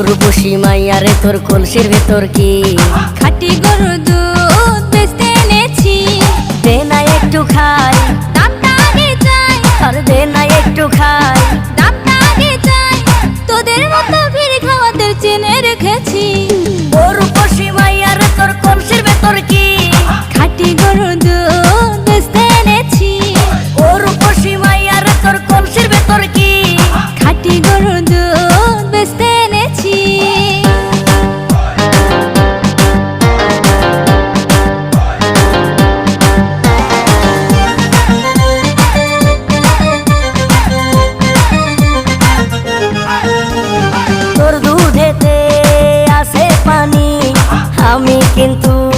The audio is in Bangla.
উর্বশী মাইয়ারে তোর কলসির ভেতর কি? খাটি গরু দুধ বেচতে এনেছি। দে না একটু খাই। আগে চাই। আর দে না একটু খাই। আগে চাই। তোদের মতো আমি কিন্তু